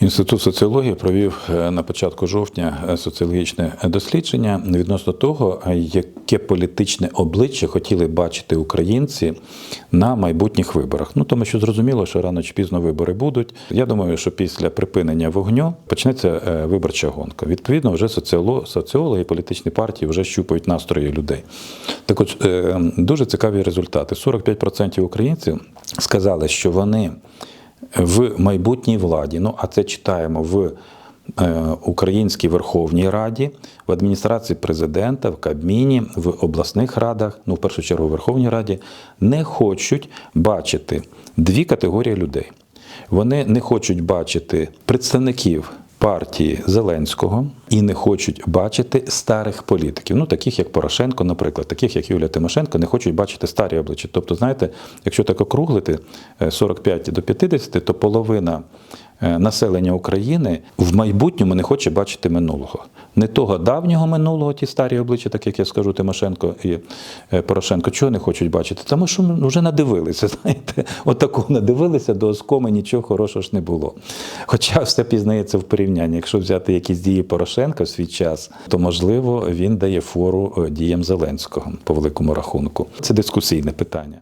Інститут соціології провів е, на початку жовтня е, соціологічне дослідження відносно того, е, яке політичне обличчя хотіли бачити українці на майбутніх виборах. Ну тому що зрозуміло, що рано чи пізно вибори будуть. Я думаю, що після припинення вогню почнеться виборча гонка. Відповідно, вже соціологи і політичні партії вже щупають настрої людей. Так от дуже цікаві результати. 45% українців сказали, що вони в майбутній владі. Ну, а це читаємо в е, Українській Верховній Раді, в адміністрації президента, в Кабміні, в обласних радах, ну в першу чергу в Верховній Раді, не хочуть бачити дві категорії людей. Вони не хочуть бачити представників партії Зеленського і не хочуть бачити старих політиків, ну таких як Порошенко, наприклад, таких як Юлія Тимошенко, не хочуть бачити старі обличчя. Тобто, знаєте, якщо так округлити е, 45 до 50, то половина населення України в майбутньому не хоче бачити минулого. Не того давнього минулого, ті старі обличчя, так як я скажу, Тимошенко і е, Порошенко, чого не хочуть бачити? Тому що ну, вже надивилися, знаєте, отаку надивилися, до оскоми нічого хорошого ж не було. Хоча все пізнається в порівнянні. Якщо взяти якісь дії Порошенка в свій час, то можливо він дає фору е, діям Зеленського по великому рахунку. Це дискусійне питання.